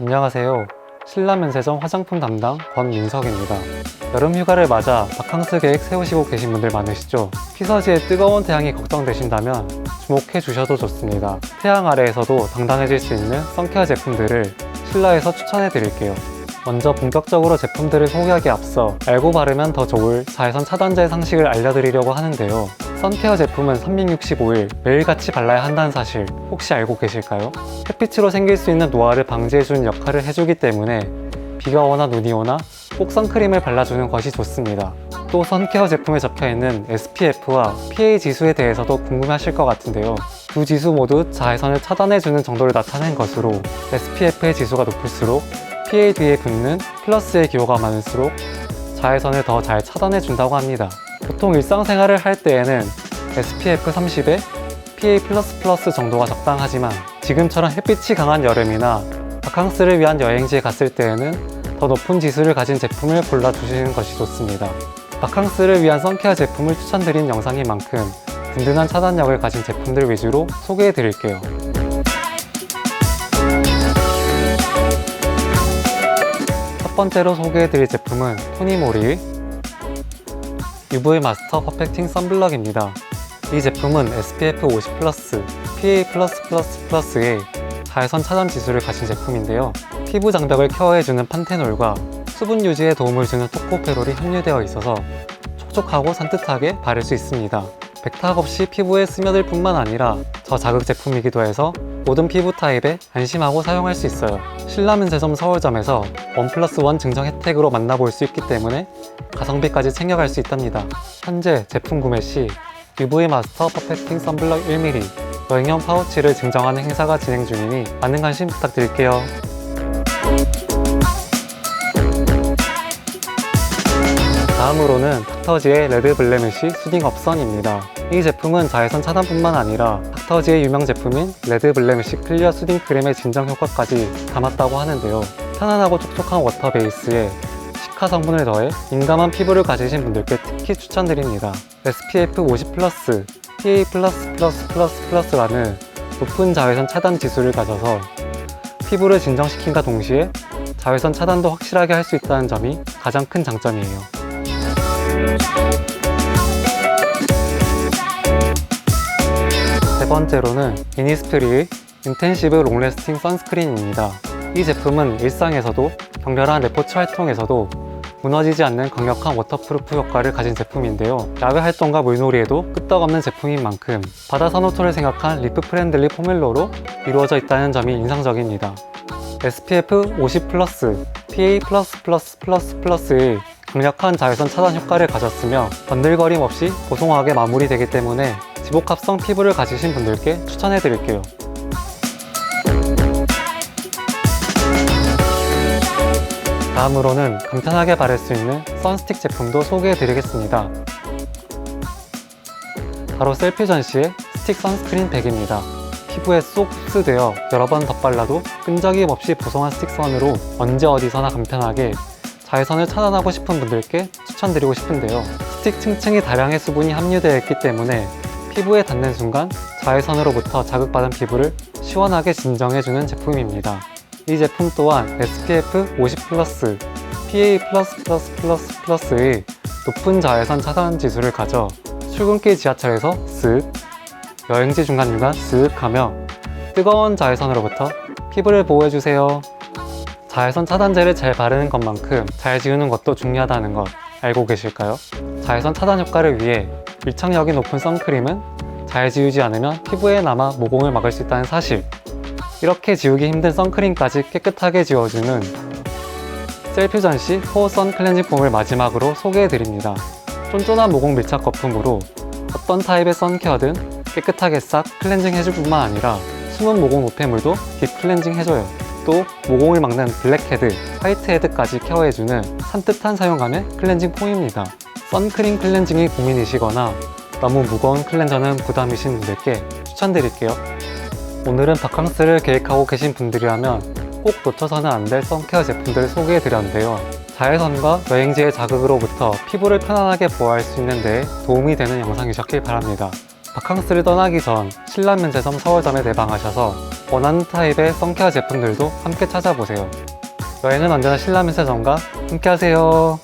안녕하세요. 신라면세점 화장품 담당 권민석입니다. 여름 휴가를 맞아 바캉스 계획 세우시고 계신 분들 많으시죠? 피서지의 뜨거운 태양이 걱정되신다면 주목해 주셔도 좋습니다. 태양 아래에서도 당당해질 수 있는 선케어 제품들을 신라에서 추천해 드릴게요. 먼저 본격적으로 제품들을 소개하기 앞서 알고 바르면 더 좋을 자외선 차단제 상식을 알려드리려고 하는데요. 선케어 제품은 365일 매일같이 발라야 한다는 사실 혹시 알고 계실까요? 햇빛으로 생길 수 있는 노화를 방지해주는 역할을 해주기 때문에 비가 오나 눈이 오나 꼭 선크림을 발라주는 것이 좋습니다. 또 선케어 제품에 적혀있는 SPF와 PA 지수에 대해서도 궁금하실 것 같은데요. 두 지수 모두 자외선을 차단해주는 정도를 나타낸 것으로 SPF의 지수가 높을수록 PA 뒤에 붙는 플러스의 기호가 많을수록 자외선을 더 잘 차단해준다고 합니다. 보통 일상생활을 할 때에는 SPF 30에 PA++ 정도가 적당하지만 지금처럼 햇빛이 강한 여름이나 바캉스를 위한 여행지에 갔을 때에는 더 높은 지수를 가진 제품을 골라주시는 것이 좋습니다. 바캉스를 위한 선케어 제품을 추천드린 영상인 만큼 든든한 차단력을 가진 제품들 위주로 소개해 드릴게요. 첫 번째로 소개해 드릴 제품은 토니모리 UV 마스터 퍼펙팅 선블럭입니다. 이 제품은 SPF 50 플러스, PA 플러스 플러스 플러스의 자외선 차단 지수를 가진 제품인데요. 피부 장벽을 케어해주는 판테놀과 수분 유지에 도움을 주는 토코페롤이 함유되어 있어서 촉촉하고 산뜻하게 바를 수 있습니다. 백탁 없이 피부에 스며들 뿐만 아니라 저자극 제품이기도 해서 모든 피부 타입에 안심하고 사용할 수 있어요. 신라면세점 서울점에서 원 플러스 원 증정 혜택으로 만나볼 수 있기 때문에 가성비까지 챙겨갈 수 있답니다. 현재 제품 구매 시 UV 마스터 퍼펙팅 선블럭 1mm 여행용 파우치를 증정하는 행사가 진행 중이니 많은 관심 부탁드릴게요. 다음으로는 닥터지의 레드 블레미쉬 수딩 업선입니다. 이 제품은 자외선 차단뿐만 아니라 닥터지의 유명 제품인 레드 블레미쉬 클리어 수딩 크림의 진정 효과까지 담았다고 하는데요. 편안하고 촉촉한 워터 베이스에 시카 성분을 더해 민감한 피부를 가지신 분들께 특히 추천드립니다. SPF 50 플러스, PA 플러스 플러스 플러스 플러스라는 높은 자외선 차단 지수를 가져서 피부를 진정시킨과 동시에 자외선 차단도 확실하게 할 수 있다는 점이 가장 큰 장점이에요. 번째로는 이니스프리의 인텐시브 롱래스팅 선스크린입니다. 이 제품은 일상에서도 격렬한 레포츠 활동에서도 무너지지 않는 강력한 워터프루프 효과를 가진 제품인데요. 야외 활동과 물놀이에도 끄떡없는 제품인 만큼 바다 산호토를 생각한 리프 프렌들리 포뮬러로 이루어져 있다는 점이 인상적입니다. SPF 50 플러스, PA 플러스 플러스 플러스 플러스의 강력한 자외선 차단 효과를 가졌으며 번들거림 없이 보송하게 마무리되기 때문에 지복합성 피부를 가지신 분들께 추천해 드릴게요. 다음으로는 간편하게 바를 수 있는 선스틱 제품도 소개해 드리겠습니다. 바로 셀피 전시의 스틱 선스크린 100입니다. 피부에 쏙 흡수되어 여러 번 덧발라도 끈적임 없이 보송한 스틱선으로 언제 어디서나 간편하게 자외선을 차단하고 싶은 분들께 추천드리고 싶은데요. 스틱 층층이 다량의 수분이 함유되어 있기 때문에 피부에 닿는 순간 자외선으로부터 자극받은 피부를 시원하게 진정해주는 제품입니다. 이 제품 또한 SPF 50 플러스, PA 플러스 플러스 플러스 플러스의 높은 자외선 차단 지수를 가져 출근길 지하철에서 쓱, 여행지 중간중간 쓱 하며 뜨거운 자외선으로부터 피부를 보호해주세요. 자외선 차단제를 잘 바르는 것만큼 잘 지우는 것도 중요하다는 것 알고 계실까요? 자외선 차단 효과를 위해 밀착력이 높은 선크림은 잘 지우지 않으면 피부에 남아 모공을 막을 수 있다는 사실 이렇게 지우기 힘든 선크림까지 깨끗하게 지워주는 셀피 전시 포어 선 클렌징 폼을 마지막으로 소개해드립니다. 쫀쫀한 모공 밀착 거품으로 어떤 타입의 선케어든 깨끗하게 싹 클렌징 해줄 뿐만 아니라 숨은 모공 노폐물도 딥 클렌징 해줘요. 또 모공을 막는 블랙헤드, 화이트헤드까지 케어해주는 산뜻한 사용감의 클렌징 폼입니다. 선크림 클렌징이 고민이시거나 너무 무거운 클렌저는 부담이신 분들께 추천드릴게요. 오늘은 바캉스를 계획하고 계신 분들이라면 꼭 놓쳐서는 안 될 선케어 제품들을 소개해 드렸는데요. 자외선과 여행지의 자극으로부터 피부를 편안하게 보호할 수 있는 데 도움이 되는 영상이셨길 바랍니다. 바캉스를 떠나기 전 신라면세점 서울점에 내방하셔서 원하는 타입의 선케어 제품들도 함께 찾아보세요. 여행은 언제나 신라면세점과 함께 하세요.